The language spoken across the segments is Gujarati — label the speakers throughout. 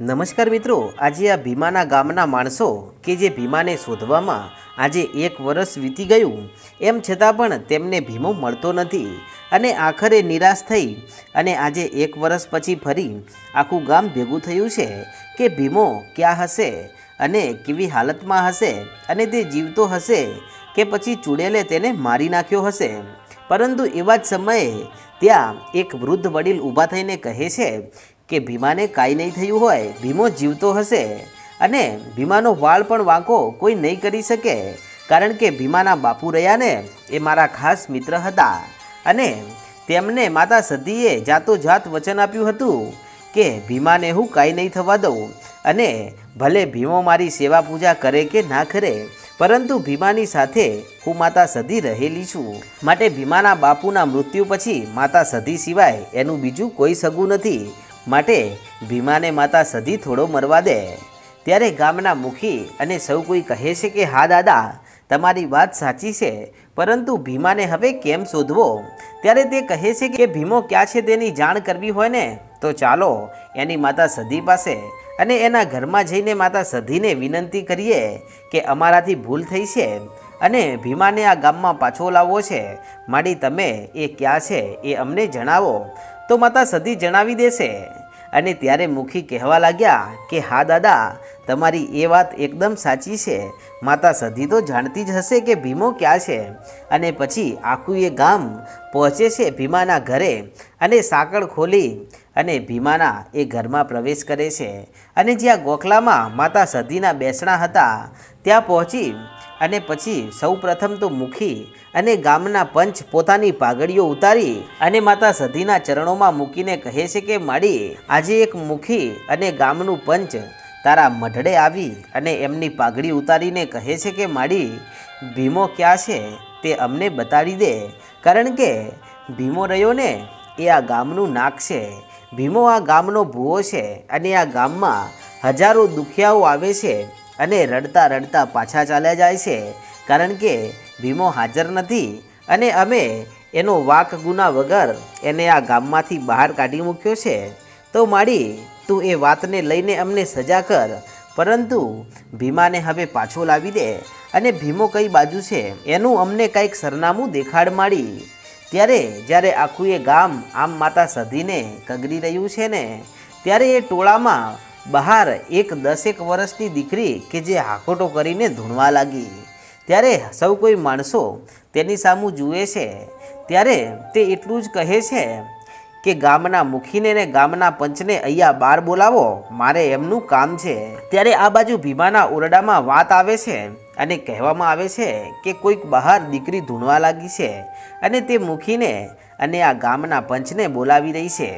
Speaker 1: નમસ્કાર મિત્રો, આજે આ ભીમાના ગામના માણસો કે જે ભીમાને શોધવામાં આજે એક વર્ષ વીતી ગયું, એમ છતાં પણ તેમને ભીમો મળતો નથી અને આખરે નિરાશ થઈ અને આજે એક વર્ષ પછી ફરી આખું ગામ ભેગું થયું છે કે ભીમો ક્યાં હશે અને કેવી હાલતમાં હશે અને તે જીવતો હશે કે પછી ચૂડેલે તેને મારી નાખ્યો હશે. પરંતુ એવા જ સમયે ત્યાં એક વૃદ્ધ વડીલ ઊભા થઈને કહે છે કે ભીમાને કાંઈ નહીં થયું હોય, ભીમો જીવતો હશે. અને ભીમાનો વાળ પણ વાંકો કોઈ નહીં કરી શકે, કારણ કે ભીમાના બાપુ રહ્યા ને એ મારા ખાસ મિત્ર હતા. અને તેમને માતા સતીએ જાતો જાત વચન આપ્યું હતું કે ભીમાને હું કાંઈ નહીં થવા દઉં, અને ભલે ભીમો મારી સેવા પૂજા કરે કે ના કરે, પરંતુ ભીમાની સાથે હું માતા સધી રહેલી છું. માટે ભીમાના બાપુના મૃત્યુ પછી માતા સધી સિવાય એનું બીજું કોઈ સગું નથી. માટે ભીમાને માતા સધી થોડો મરવા દે. ત્યારે ગામના મુખી અને સૌ કોઈ કહે છે કે, હા, દાદા, તમારી વાત સાચી છે, પરંતુ ભીમાને હવે કેમ શોધવો? ત્યારે તે કહે છે કે, ભીમો, ક્યાં છે તેની જાણ કરવી હોય ને? તો ચાલો, એની માતા સધી પાસે અને એના ઘરમાં જઈને માતા સધીને વિનંતી કરીએ કે અમારાથી ભૂલ થઈ છે અને ભીમાને આ ગામમાં પાછો લાવવો છે. માડી, તમે એ ક્યાં છે એ અમને જણાવો. તો માતા સતી જણાવી દેશે. અને ત્યારે મુખી કહેવા લાગ્યા કે, હા, દાદા, તમારી એ વાત એકદમ સાચી છે. માતા સધી તો જાણતી જ હશે કે ભીમો ક્યાં છે. અને પછી આખું એ ગામ પહોંચે છે ભીમાના ઘરે અને સાંકળ ખોલી અને ભીમાના એ ઘરમાં પ્રવેશ કરે છે. અને જ્યાં ગોખલામાં માતા સધીના બેસણા હતા, ત્યાં પહોંચી અને પછી સૌ પ્રથમ તો મુખી અને ગામના પંચ પોતાની પાઘડીઓ ઉતારી અને માતા સધીના ચરણોમાં મૂકીને કહે છે કે, માડી, આજે એક મુખી અને ગામનું પંચ તારા મઢડે આવી અને એમની પાઘડી ઉતારીને કહે છે કે, માડી, ભીમો ક્યાં છે તે અમને બતાડી દે. કારણ કે ભીમો રહ્યો ને એ આ ગામનું નાક છે. ભીમો આ ગામનો ભૂવો છે અને આ ગામમાં હજારો દુખિયાઓ આવે છે. અને રડતા રડતા પાછા ચાલ્યા જાય છે. કારણ કે ભીમો હાજર નથી અને અમે એનો વાક ગુના વગર એને આ ગામમાંથી બહાર કાઢી મૂક્યો છે. તો માડી, તું એ વાતને લઈને અમને સજા કર. પરંતુ ભીમાને હવે પાછો લાવી દે અને ભીમો કઈ બાજુ છે એનું અમને કંઈક સરનામું દેખાડ માડી. ત્યારે જ્યારે આખું એ ગામ આમ માતા સધીને કગરી રહ્યું છે ને, ત્યારે એ ટોળામાં બહાર એક દસેક વર્ષની દીકરી કે જે હાકોટો કરીને ધૂણવા લાગી. ત્યારે સૌ કોઈ માણસો તેની સામું જુએ છે. ત્યારે તે એટલું જ કહે છે કે ગામના મુખીને ને ગામના પંચને અહીંયા બહાર બોલાવો, મારે એમનું કામ છે. ત્યારે આ બાજુ ભીમાના ઓરડામાં વાત આવે છે અને કહેવામાં આવે છે કે કોઈક બહાર દીકરી ધૂણવા લાગી છે અને તે મુખીને અને આ ગામના પંચને બોલાવી રહી છે.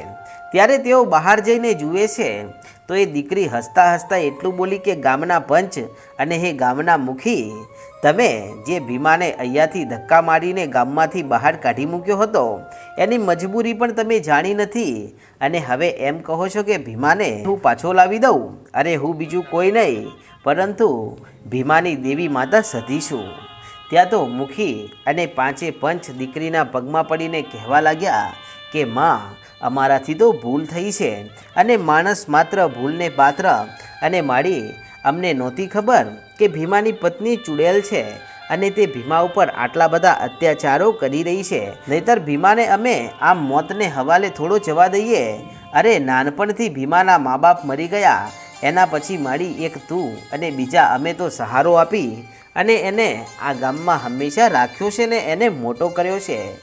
Speaker 1: ત્યારે તેઓ બહાર જઈને જુએ છે તો એ દીકરી હસતા હસતા એટલું બોલી કે, ગામના પંચ અને હે ગામના મુખી, તમે જે ભીમાને અહીંયાથી ધક્કા મારીને ગામમાંથી બહાર કાઢી મૂક્યો હતો, એની મજબૂરી પણ તમે જાણી નથી. અને હવે એમ કહો છો કે, ભીમાને હું પાછો લાવી દઉં? અરે, હું બીજું કોઈ નહીં, પરંતુ ભીમાની દેવી માતા સધી છું. ત્યાં તો મુખી અને પાંચે પંચ દીકરીના પગમાં પડીને કહેવા લાગ્યા કે, માં અમારાથી તો ભૂલ થઈ છે. અને માણસ માત્ર ભૂલને પાત્ર અને મારી અમને નહોતી ખબર કે ભીમાની પત્ની ચૂડેલ છે અને તે ભીમા ઉપર આટલા બધા અત્યાચારો કરી રહી છે. નહીતર ભીમાને અમે આમ મોતને હવાલે થોડો જવા દઈએ. અરે નાનપણથી ભીમાના મા બાપ મરી ગયા. એના પછી મારી એક તું અને બીજા અમે તો સહારો આપી અને એને આ ગામમાં હંમેશા રાખ્યો છે ને એને મોટો કર્યો છે.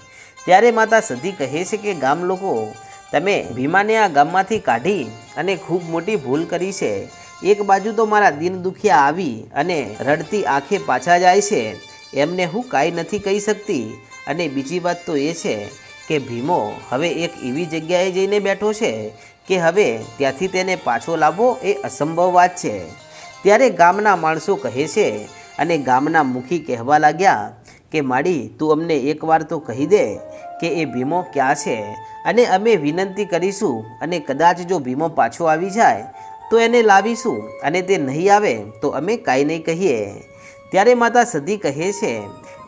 Speaker 1: ત્યારે માતા સધી કહે છે કે ગામ લોકો તમે ભીમાને આ ગામમાંથી કાઢી અને ખૂબ મોટી ભૂલ કરી છે. એક બાજુ તો મારા દિન દુખિયા આવી અને રડતી આંખે પાછા જાય છે. એમને હું કાંઈ નથી કહી શકતી. અને બીજી વાત તો એ છે કે ભીમો હવે એક એવી જગ્યાએ જઈને બેઠો છે કે હવે ત્યાંથી તેને પાછો લાવવો એ અસંભવ વાત છે. ત્યારે ગામના માણસો કહે છે અને ગામના મુખી કહેવા લાગ્યા કે, માડી, તું અમને એકવાર તો કહી દે કે એ ભીમો ક્યાં છે? અને અમે વિનંતી કરીશું અને કદાચ જો ભીમો પાછો આવી જાય, તો એને લાવીશું અને તે નહીં આવે, તો અમે કાંઈ નહીં કહીએ. ત્યારે માતા સધી કહે છે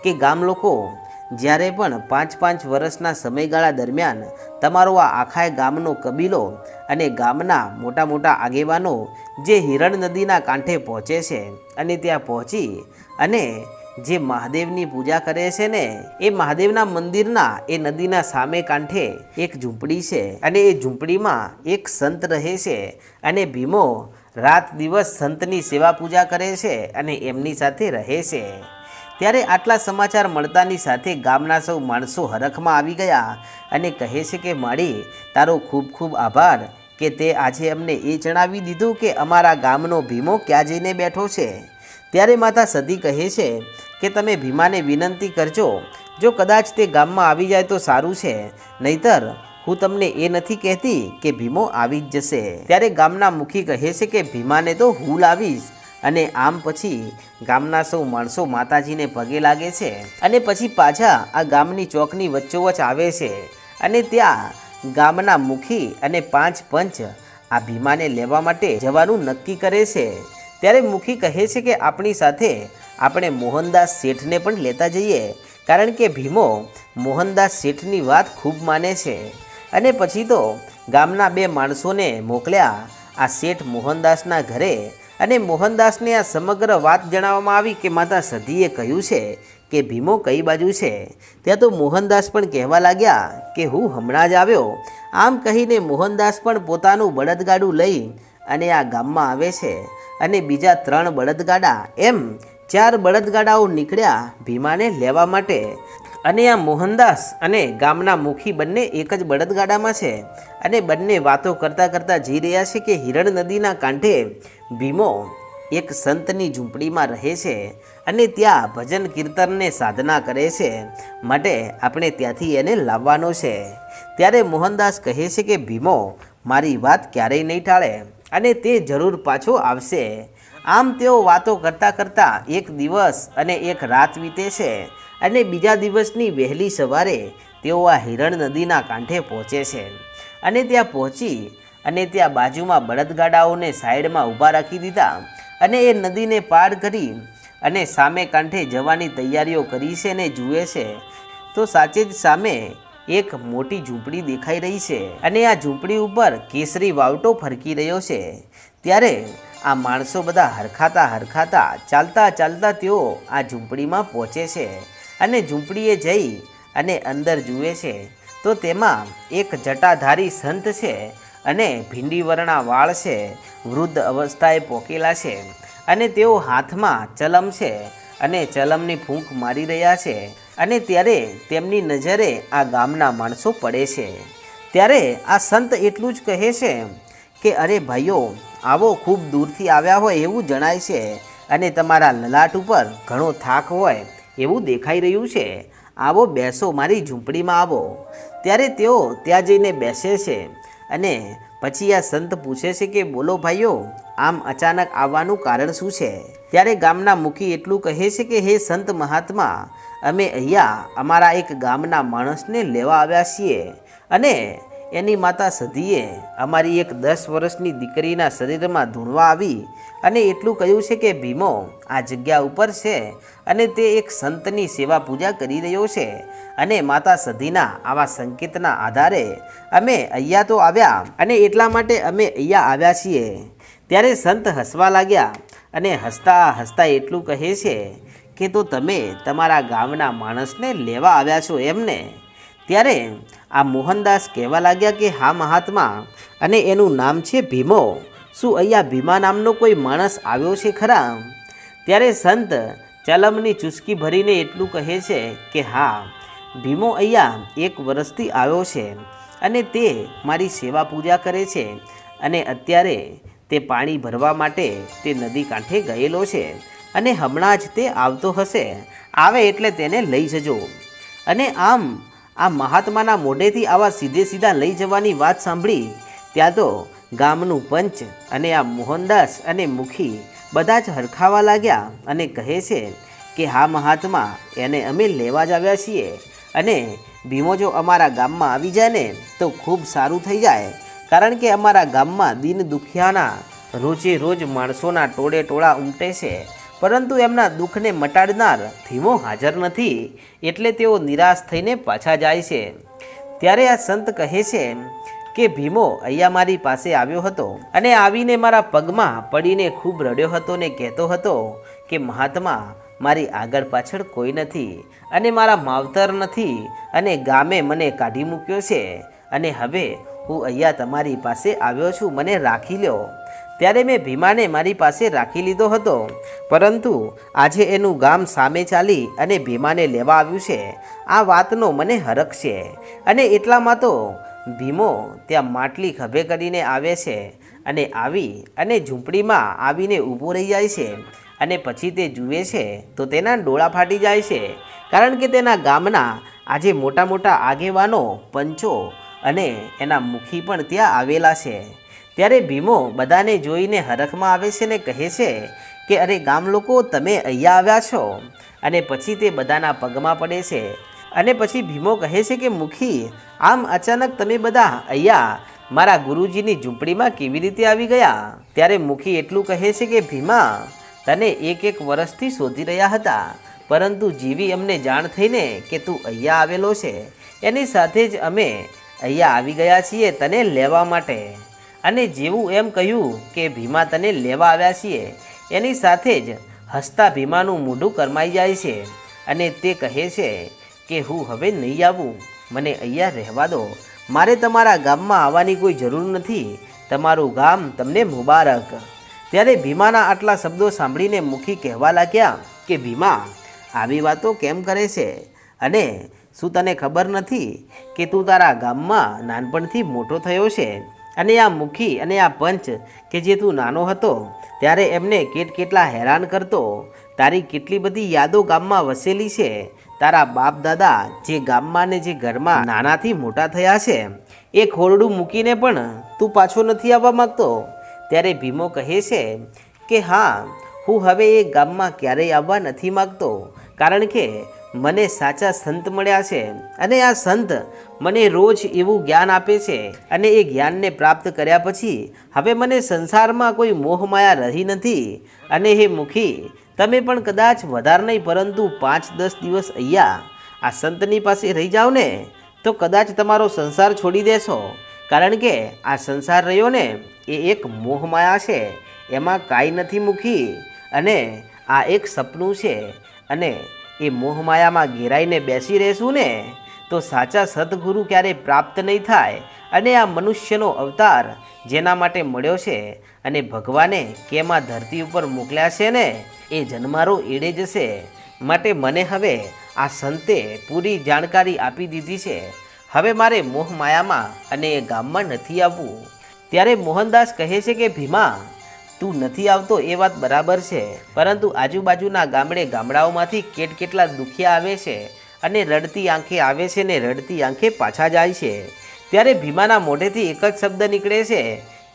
Speaker 1: કે, ગામ લોકો, જ્યારે પણ પાંચ પાંચ વર્ષના સમયગાળા દરમિયાન તમારો આ આખાય ગામનો કબીલો અને ગામના મોટા મોટા આગેવાનો જે હિરણ નદીના કાંઠે પહોંચે છે અને ત્યાં પહોંચી અને જે મહાદેવની પૂજા કરે છે ને, એ મહાદેવના મંદિરના, એ નદીના સામે કાંઠે એક ઝૂંપડી છે અને એ ઝૂંપડીમાં એક સંત રહે છે અને ભીમો રાત દિવસ સંતની સેવા પૂજા કરે છે અને એમની સાથે રહે છે. ત્યારે આટલા સમાચાર મળતાની સાથે ગામના સૌ માણસો હરખમાં આવી ગયા અને કહે છે કે, માળી, તારો ખૂબ ખૂબ આભાર કે તે આજે અમને એ જણાવી દીધું કે અમારા ગામનો ભીમો ક્યાં જઈને બેઠો છે. ત્યારે માતા સતી કહે છે કે તમે ભીમાને વિનંતી કરજો, જો કદાચ તે ગામમાં આવી જાય તો સારું છે. નહીતર, હું તમને એ નથી કહેતી કે ભીમો આવી જ જશે. ત્યારે ગામના મુખી કહે છે કે, ભીમાને તો હું લાવીશ. અને આમ પછી ગામના સૌ માણસો માતાજીને પગે લાગે છે. અને પછી પાછા આ ગામની ચોકની વચ્ચોવચ આવે છે. અને ત્યાં ગામના મુખી અને પાંચ પંચ આ ભીમાને લેવા માટે જવાનું નક્કી કરે છે. ત્યારે મુખી કહે છે કે આપણી સાથે આપણે મોહનદાસ શેઠને પણ લેતા જઈએ. કારણ કે ભીમો મોહનદાસ શેઠની વાત ખૂબ માને છે. અને પછી તો ગામના બે માણસોને મોકલ્યા. આ શેઠ મોહનદાસના ઘરે અને મોહનદાસને આ સમગ્ર વાત જણાવવામાં આવી કે માતા સધીએ કહ્યું છે કે ભીમો કઈ બાજુ છે? ત્યાં તો મોહનદાસ પણ કહેવા લાગ્યા કે હું હમણાં જ આવ્યો. આમ કહીને મોહનદાસ પણ પોતાનું બળદગાડું લઈ અને આ ગામમાં આવે છે. અને બીજા ત્રણ બળદગાડા. એમ ચાર બળદગાડાઓ નીકળ્યા ભીમાને લેવા માટે. અને આ મોહનદાસ અને ગામના મુખી બંને એક જ બળદગાડામાં છે. અને બંને વાતો કરતાં કરતાં જઈ રહ્યા છે કે હિરણ નદીના કાંઠે ભીમો એક સંતની ઝૂંપડીમાં રહે છે અને ત્યાં ભજન કીર્તનને સાધના કરે છે. માટે આપણે ત્યાંથી એને લાવવાનો છે. ત્યારે મોહનદાસ કહે છે કે ભીમો, મારી વાત ક્યારેય નહીં ટાળે. અને તે જરૂર પાછો આવશે. આમ તેઓ વાતો કરતાં કરતાં એક દિવસ અને એક રાત વીતે છે અને બીજા દિવસની વહેલી સવારે તેઓ આ હિરણ નદીના કાંઠે પહોંચે છે. અને ત્યાં પહોંચી અને ત્યાં બાજુમાં બળદગાડાઓને સાઈડમાં ઊભા રાખી દીધા અને એ નદીને પાર કરી અને સામે કાંઠે જવાની તૈયારીઓ કરી છે ને જુએ છે. તો સાચે જ સામે એક મોટી ઝૂંપડી દેખાઈ રહી છે અને આ ઝૂંપડી ઉપર કેસરી વાવટો ફરકી રહ્યો છે. ત્યારે આ માણસો બધા હરખાતા હરખાતા, ચાલતા ચાલતા તેઓ આ ઝૂંપડીમાં પહોંચે છે અને ઝૂંપડીએ જઈ અને અંદર જુએ છે. તો તેમાં એક જટાધારી સંત છે અને ભીંડીવરણા વાળ છે, વૃદ્ધ અવસ્થાએ પોકેલા છે અને તેઓ હાથમાં ચલમ છે અને ચલમની ફૂંક મારી રહ્યા છે. અને ત્યારે તેમની નજરે આ ગામના માણસો પડે છે. ત્યારે આ સંત એટલું જ કહે છે કે, અરે ભાઈઓ, આવો ખૂબ દૂરથી આવ્યા હોય એવું જણાય છે અને તમારા લલાટ ઉપર ઘણો થાક હોય એવું દેખાઈ રહ્યું છે. આવો બેસો મારી ઝૂંપડીમાં આવો. ત્યારે તેઓ ત્યાં જઈને બેસે છે અને પછી આ સંત પૂછે છે કે, બોલો ભાઈઓ, આમ અચાનક આવવાનું કારણ શું છે? ત્યારે ગામના મુખી એટલું કહે છે કે, હે સંત મહાત્મા અમે અહીંયા અમારા એક ગામના માણસને લેવા આવ્યા છીએ અને એની માતા સધીએ અમારી એક દસ વર્ષની દીકરીના શરીરમાં ધૂણવા આવી અને એટલું કહ્યું છે કે, ભીમો, આ જગ્યા ઉપર છે અને તે એક સંતની સેવા પૂજા કરી રહ્યો છે. અને માતા સધીના આવા સંકેતના આધારે અમે અહીંયા તો આવ્યા અને એટલા માટે અમે અહીંયા આવ્યા છીએ. ત્યારે સંત હસવા લાગ્યા અને હસતા હસતા એટલું કહે છે કે તો તમે તમારા ગામના માણસને લેવા આવ્યા છો એમને? ત્યારે આ મોહનદાસ કહેવા લાગ્યા કે, હા મહાત્મા, અને એનું નામ છે ભીમો. શું અહીંયા ભીમા નામનો કોઈ માણસ આવ્યો છે ખરા? ત્યારે સંત ચલમની ચુસ્કી ભરીને એટલું કહે છે કે, હા, ભીમો અહીંયા એક વર્ષથી આવ્યો છે અને તે મારી સેવા પૂજા કરે છે અને અત્યારે તે પાણી ભરવા માટે તે નદી કાંઠે ગયેલો છે. અને હમણાં જ તે આવતો હશે. આવે એટલે તેને લઈ જજો. અને આમ, આ મહાત્માના મોઢેથી આવા સીધે સીધા લઈ જવાની વાત સાંભળી, ત્યાં તો ગામનું પંચ અને આ મોહનદાસ અને મુખી બધા જ હરખાવા લાગ્યા અને કહે છે કે, હા મહાત્મા, એને અમે લેવા જ આવ્યા છીએ. અને ભીમો જો અમારા ગામમાં આવી જાય ને, તો ખૂબ સારું થઈ જાય. કારણ કે અમારા ગામમાં દિન દુખિયાના રોજે રોજ માણસોના ટોળે ટોળા ઉમટે છે. પરંતુ એમના દુઃખને મટાડનાર ભીમો હાજર નથી, એટલે તેઓ નિરાશ થઈને પાછા જાય છે. ત્યારે આ સંત કહે છે કે, ભીમો, અહીંયા મારી પાસે આવ્યો હતો અને આવીને મારા પગમાં પડીને ખૂબ રડ્યો હતો ને કહેતો હતો કે, મહાત્મા, મારી આગળ પાછળ કોઈ નથી અને મારા માવતર નથી અને ગામે મને કાઢી મૂક્યો છે અને હવે હું અહીંયા તમારી પાસે આવ્યો છું, મને રાખી લ્યો. ત્યારે મેં ભીમાને મારી પાસે રાખી લીધો હતો. પરંતુ આજે એનું ગામ સામે ચાલી અને ભીમાને લેવા આવ્યું છે. આ વાતનો મને હરખ છે. અને એટલામાં તો ભીમો ત્યાં માટલી ખભે કરીને આવે છે અને આવી અને ઝૂંપડીમાં આવીને ઊભો રહી જાય છે અને પછી તે જુએ છે તો તેના ડોળા ફાટી જાય છે. કારણ કે તેના ગામના આજે મોટા મોટા આગેવાનો, પંચો અને એના મુખી પણ ત્યાં આવેલા છે. ત્યારે ભીમો બધાને જોઈને હરખમાં આવે છે ને કહે છે કે, અરે ગામ લોકો, તમે અહીંયા આવ્યા છો. અને પછી તે બધાના પગમાં પડે છે. અને પછી ભીમો કહે છે કે, મુખી, આમ અચાનક તમે બધા અહીંયા મારા ગુરુજીની ઝૂંપડીમાં કેવી રીતે આવી ગયા? ત્યારે મુખી એટલું કહે છે કે, ભીમા, તને એક એક વર્ષથી શોધી રહ્યા હતા, પરંતુ જેવી અમને જાણ થઈને કે તું અહીંયા આવેલો છે. એની સાથે જ અમે અહીંયા આવી ગયા છીએ તને લેવા માટે. અને જેવું એમ કહ્યું કે ભીમા તને લેવા આવ્યા છીએ, એની સાથે જ હસતા ભીમાનું મોઢું કરમાઈ જાય છે અને તે કહે છે કે હું હવે નહીં આવું, મને અહીંયા રહેવા દો. મારે તમારા ગામમાં આવવાની કોઈ જરૂર નથી, તમારું ગામ તમને મુબારક. ત્યારે ભીમાના આટલા શબ્દો સાંભળીને મુખી કહેવા લાગ્યા કે ભીમા, આવી વાતો કેમ કરે છે? અને શું તને ખબર નથી કે તું તારા ગામમાં નાનપણથી મોટો થયો છે? અને આ મુખી અને આ પંચ કે જે તું નાનો હતો, ત્યારે એમને કેટ કેટલા હેરાન કરતો. તારી કેટલી બધી યાદો ગામમાં વસેલી છે. તારા બાપ દાદા જે ગામમાં ને જે ઘરમાં નાનાથી મોટા થયા છે, એ ખોરડું મૂકીને પણ તું પાછો નથી આવવા માંગતો. ત્યારે ભીમો કહે છે કે, હા, હું હવે એ ગામમાં ક્યારેય આવવા નથી માગતો. કારણ કે મને સાચા સંત મળ્યા છે અને આ સંત મને રોજ એવું જ્ઞાન આપે છે અને એ જ્ઞાનને પ્રાપ્ત કર્યા પછી હવે મને સંસારમાં કોઈ મોહમાયા રહી નથી. અને હે મુખી, તમે પણ કદાચ વધારે નહીં પરંતુ પાંચ દસ દિવસ અહીંયા આ સંતની પાસે રહી જાઓ ને, તો કદાચ તમારો સંસાર છોડી દેશો. કારણ કે આ સંસાર રહ્યો ને, એ એક મોહમાયા છે. એમાં કાંઈ નથી મૂકી અને આ એક સપનું છે. અને એ મોહમાયામાં ઘેરાઈને બેસી રહેશું ને? તો સાચા સદગુરુ ક્યારેય પ્રાપ્ત નહીં થાય? અને આ મનુષ્યનો અવતાર જેના માટે મળ્યો છે અને ભગવાને કેમ ધરતી ઉપર મોકલ્યા છે ને? એ જન્મારો એડે જશે. માટે મને હવે આ સંતે પૂરી જાણકારી આપી દીધી છે. હવે મારે મોહમાયામાં અને એ ગામમાં નથી આવવું. ત્યારે મોહનદાસ કહે છે કે, ભીમા તું નથી આવતો એ વાત બરાબર છે. પરંતુ આજુબાજુના ગામડે ગામડાઓમાંથી કેટ કેટલા દુખિયા આવે છે અને રડતી આંખે આવે છે ને રડતી આંખે પાછા જાય છે. ત્યારે ભીમાના મોઢેથી એક જ શબ્દ નીકળે છે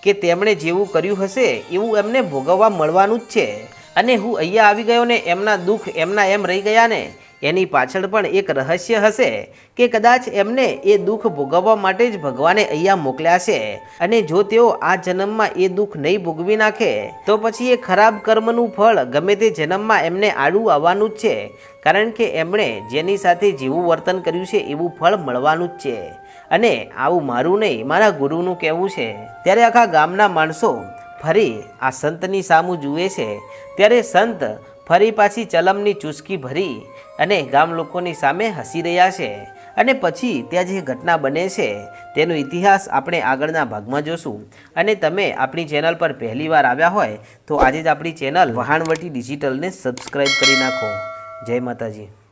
Speaker 1: કે તેમણે જેવું કર્યું હશે એવું એમને ભોગવવા મળવાનું જ છે. અને હું અહીંયા આવી ગયો ને એમના દુઃખ એમના એમ રહી ગયા ને એની પાછળ પણ એક રહસ્ય હશે કે કદાચ એમને એ દુઃખ ભોગવવા માટે જ ભગવાને અહીંયા મોકલ્યા છે. અને જો તેઓ આ જન્મમાં એ દુઃખ નહીં ભોગવી નાખે, તો પછી એ ખરાબ કર્મનું ફળ ગમે તે જન્મમાં એમને આડું આવવાનું જ છે. કારણ કે એમણે જેની સાથે જેવું વર્તન કર્યું છે એવું ફળ મળવાનું જ છે. અને આવું મારું નહીં, મારા ગુરુનું કહેવું છે. ત્યારે આખા ગામના માણસો ફરી આ સંતની સામું જુએ છે. ત્યારે સંત ફરી પાછી ચલમની ચૂસકી ભરી અને ગામ લોકોની સામે હસી રહ્યા છે. અને પછી ત્યાં જે ઘટના બને છે, તેનો ઇતિહાસ આપણે આગળના ભાગમાં જોશું. અને તમે આપણી ચેનલ પર પહેલીવાર આવ્યા હોય, તો આજે જ આપણી ચેનલ વહાણવટી ડિજિટલને સબસ્ક્રાઈબ કરી નાખો. જય માતાજી.